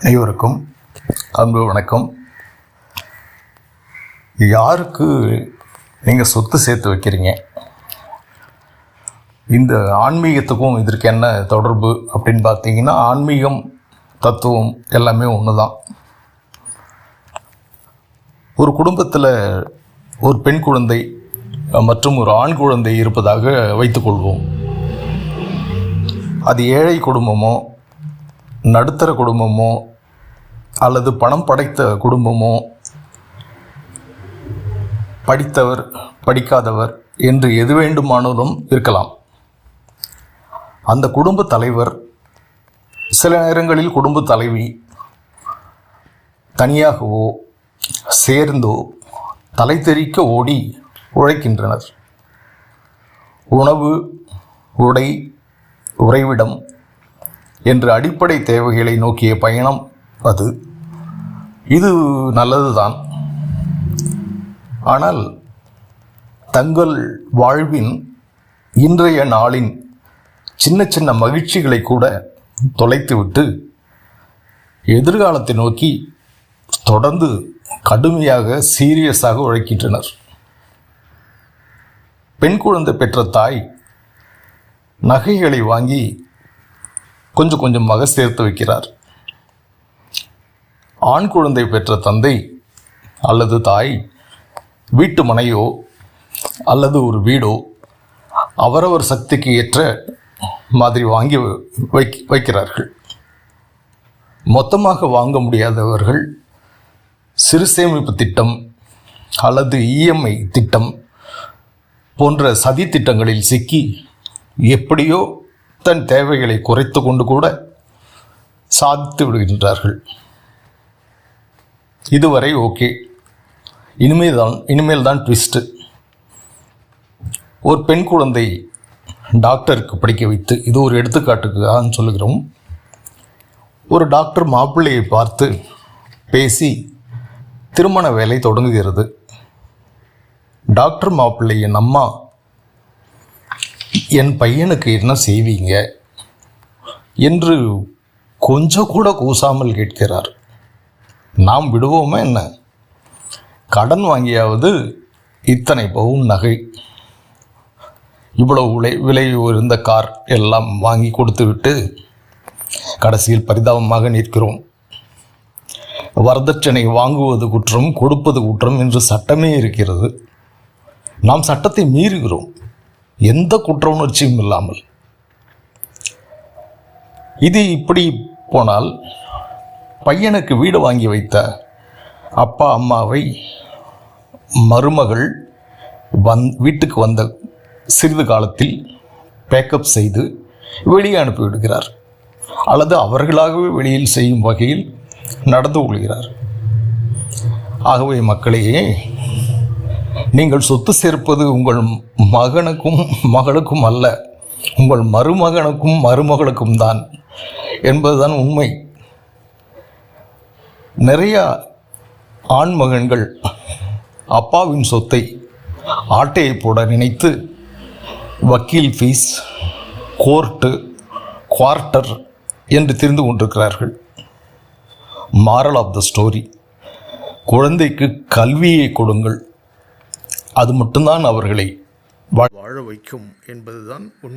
அனைவருக்கும் அன்பு வணக்கம். யாருக்கு நீங்கள் சொத்து சேர்த்து வைக்கிறீங்க? இந்த ஆன்மீகத்துக்கும் இதற்கு என்ன தொடர்பு அப்படின்னு பார்த்தீங்கன்னா ஆன்மீகம் தத்துவம் எல்லாமே ஒன்று தான் ஒரு குடும்பத்தில் ஒரு பெண் குழந்தை மற்றும் ஒரு ஆண் குழந்தை இருப்பதாக வைத்துக்கொள்வோம். அது ஏழை குடும்பமோ நடுத்தர குடும்பமோ அல்லது பணம் படைத்த குடும்பமோ படித்தவர் படிக்காதவர் என்று எது வேண்டுமானாலும் இருக்கலாம். அந்த குடும்ப தலைவர் சில நேரங்களில் குடும்ப தலைவி தனியாகவோ சேர்ந்தோ தலை தெறிக்க ஓடி உழைக்கின்றனர். உணவு உடை உறைவிடம் என்று அடிப்படை தேவைகளை நோக்கிய பயணம் அது. இது நல்லதுதான். ஆனால் தங்கள் வாழ்வின் இன்றைய நாளின் சின்ன சின்ன மகிழ்ச்சிகளை கூட தொலைத்துவிட்டு எதிர்காலத்தை நோக்கி தொடர்ந்து கடுமையாக சீரியஸாக உழைக்கின்றனர். பெண் குழந்தை பெற்ற தாய் நகைகளை வாங்கி கொஞ்சம் கொஞ்சமாக சேர்த்து வைக்கிறார். ஆண் குழந்தை பெற்ற தந்தை அல்லது தாய் வீட்டு மனையோ அல்லது ஒரு வீடோ அவரவர் சக்திக்கு ஏற்ற மாதிரி வாங்கி வைக் வைக்கிறார்கள். மொத்தமாக வாங்க முடியாதவர்கள் சிறு சேமிப்பு திட்டம் அல்லது இஎம்ஐ திட்டம் போன்ற சதி திட்டங்களில் சிக்கி எப்படியோ தன் தேவைகளை குறைத்து கொண்டு கூட சாதித்து விடுகின்றார்கள். இதுவரை ஓகே. இனிமேல் தான் இனிமேல் தான் ட்விஸ்ட்டு ஒரு பெண் குழந்தை டாக்டருக்கு படிக்க வைத்து இது ஒரு எடுத்துக்காட்டுக்காக சொல்லுகிறோம். ஒரு டாக்டர் மாப்பிள்ளையை பார்த்து பேசி திருமண வேலை தொடங்குகிறது. டாக்டர் மாப்பிள்ளையின் அம்மா என் பையனுக்கு என்ன செய்வீங்க? என்று கொஞ்சம் கூட கூசாமல் கேட்கிறார். நாம் விடுவோமா என்ன? கடன் வாங்கியாவது இத்தனை பவும் நகை. இவ்வளவு விலை விலை உயர்ந்த கார் எல்லாம் வாங்கி கொடுத்துவிட்டு கடைசியில் பரிதாபமாக நிற்கிறோம். வரதட்சணை வாங்குவது குற்றம் கொடுப்பது குற்றம் என்று சட்டமே இருக்கிறது. நாம் சட்டத்தை மீறுகிறோம். எந்த குற்ற உணர்ச்சியும் இல்லாமல். இது இப்படி போனால் பையனுக்கு வீடு வாங்கி வைத்த அப்பா அம்மாவை மருமகள் வந் வீட்டுக்கு வந்த சிறிது காலத்தில் பேக்கப் செய்து வெளியே அனுப்பிவிடுகிறார் அல்லது அவர்களாகவே வெளியில் செய்யும் வகையில் நடந்து கொள்கிறார். ஆகவே மக்களையே நீங்கள் சொத்து சேர்ப்பது உங்கள் மகனுக்கும் மகளுக்கும் அல்ல. உங்கள் மருமகனுக்கும் மருமகளுக்கும் தான் என்பதுதான் உண்மை. நிறைய ஆண்மகன்கள் அப்பாவின் சொத்தை ஆட்டையை போட நினைத்து வக்கீல் ஃபீஸ் கோர்ட்டு குவார்ட்டர் என்று தெரிந்து கொண்டிருக்கிறார்கள். மாரல் ஆஃப் த ஸ்டோரி குழந்தைக்கு கல்வியை கொடுங்கள். அது மட்டும்தான் அவர்களை வாழ வைக்கும் என்பதுதான் உண்மை.